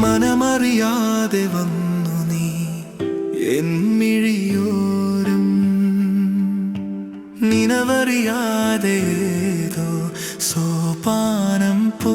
മനമറിയാതെ വന്നു നീ എന്മിഴിയോരം നിനവറിയാതെ ഏതോ സോപാനം പോ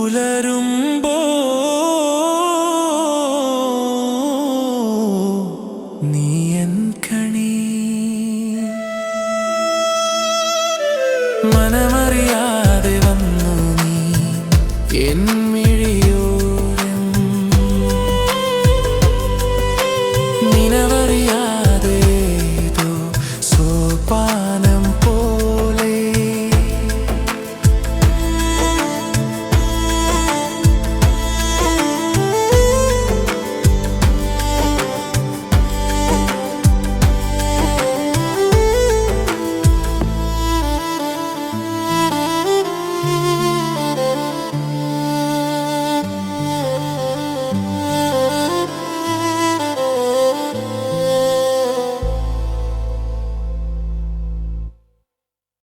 പുലരുമ്പോ നീ എൻ കണി. മനമറിയാതെ വന്നു നീ. എൻ